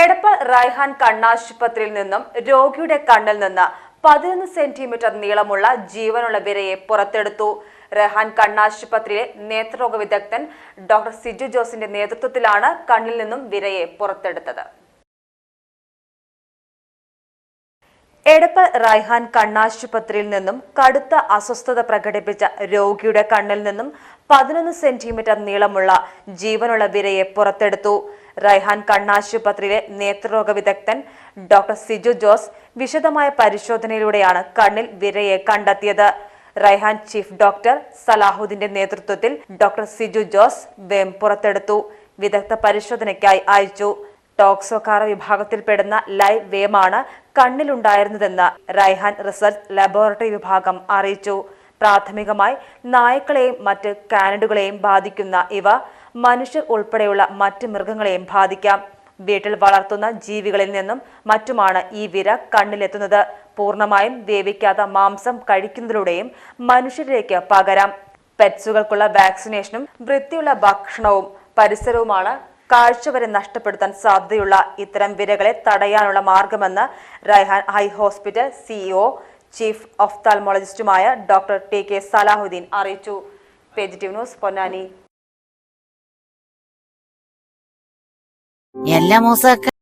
എടപ്പൾ റൈഹാൻ കണ്ണാശുപത്രിയിൽ നിന്നും രോഗിയുടെ കണ്ണിൽ നിന്ന് പതിനൊന്ന് സെന്റിമീറ്റർ നീളമുള്ള ജീവനുള്ള വിരയെ പുറത്തെടുത്തു. റഹാൻ കണ്ണാശുപത്രിയിലെ നേത്രരോഗ വിദഗ്ധൻ ഡോക്ടർ സിജു ജോസിന്റെ നേതൃത്വത്തിലാണ് കണ്ണിൽ നിന്നും വിരയെ പുറത്തെടുത്തത്. എടപ്പ റൈഹാൻ കണ്ണാശുപത്രിയിൽ നിന്നും കടുത്ത അസ്വസ്ഥത പ്രകടിപ്പിച്ച രോഗിയുടെ കണ്ണിൽ നിന്നും പതിനൊന്ന് സെന്റിമീറ്റർ നീളമുള്ള ജീവനുള്ള വിരയെ പുറത്തെടുത്തു. റൈഹാൻ കണ്ണാശുപത്രിയിലെ നേത്രരോഗ വിദഗ്ധൻ ഡോക്ടർ സിജു ജോസ് വിശദമായ പരിശോധനയിലൂടെയാണ് കണ്ണിൽ വിരയെ കണ്ടെത്തിയത്. റൈഹാൻ ചീഫ് ഡോക്ടർ സലാഹുദ്ദീന്റെ നേതൃത്വത്തിൽ ഡോക്ടർ സിജു ജോസ് വേം പുറത്തെടുത്തു. വിദഗ്ധ പരിശോധനയ്ക്കായി അയച്ചു. ടോക്സോകാറ വിഭാഗത്തിൽപ്പെടുന്ന ലൈവ് വേമാണ് കണ്ണിലുണ്ടായിരുന്നതെന്ന് റൈഹാൻ റിസർച്ച് ലബോറട്ടറി വിഭാഗം അറിയിച്ചു. പ്രാഥമികമായി നായ്ക്കളെയും മറ്റ് കാനഡുകളെയും ബാധിക്കുന്ന ഇവ മനുഷ്യർ ഉൾപ്പെടെയുള്ള മറ്റ് മൃഗങ്ങളെയും ബാധിക്കാം. വീട്ടിൽ വളർത്തുന്ന ജീവികളിൽ നിന്നും മറ്റുമാണ് ഈ വിര കണ്ണിലെത്തുന്നത്. പൂർണമായും വേവിക്കാത്ത മാംസം കഴിക്കുന്നതിലൂടെയും മനുഷ്യരിലേക്ക് പകരാം. പെറ്റ്സുകൾക്കുള്ള വാക്സിനേഷനും വൃത്തിയുള്ള ഭക്ഷണവും പരിസരവുമാണ് കാഴ്ച വരെ നഷ്ടപ്പെടുത്താൻ സാധ്യതയുള്ള ഇത്തരം വിരകളെ തടയാനുള്ള മാർഗമെന്ന് Raihan eye hospital CEO chief ഒഫ്താൽമോളജിസ്റ്റുമായ doctor T K Salahuddin അറിയിച്ചു. Positive news Ponnani. എല്ലാ മൂസക്ക